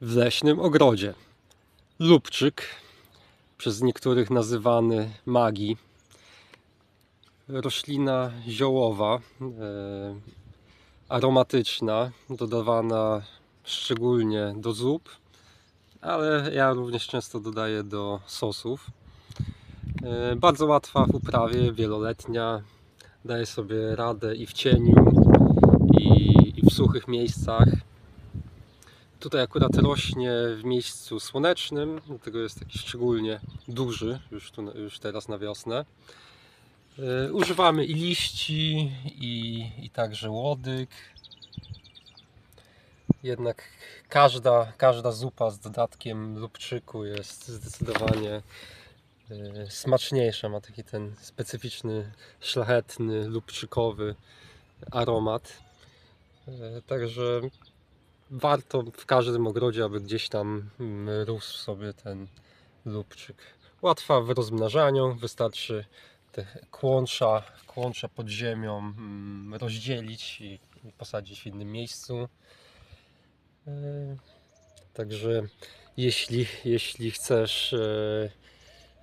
w leśnym ogrodzie. Lubczyk, przez niektórych nazywany magi. Roślina ziołowa, e, aromatyczna, dodawana szczególnie do zup, ale ja również często dodaję do sosów. E, Bardzo łatwa w uprawie, wieloletnia. Daje sobie radę i w cieniu, i, i w suchych miejscach. Tutaj akurat rośnie w miejscu słonecznym, dlatego jest taki szczególnie duży już, tu, już teraz na wiosnę. E, Używamy i liści, i, i także łodyg. Jednak każda, każda zupa z dodatkiem lubczyku jest zdecydowanie e, smaczniejsza. Ma taki ten specyficzny, szlachetny, lubczykowy aromat. E, Także warto w każdym ogrodzie, aby gdzieś tam mm, rósł sobie ten lubczyk. Łatwa w rozmnażaniu, wystarczy te kłącza, kłącza pod ziemią mm, rozdzielić i posadzić w innym miejscu. E, Także jeśli, jeśli chcesz e,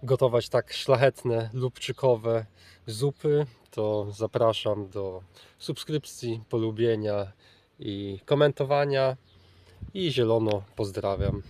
gotować tak szlachetne, lubczykowe zupy, to zapraszam do subskrypcji, polubienia i komentowania. I zielono pozdrawiam.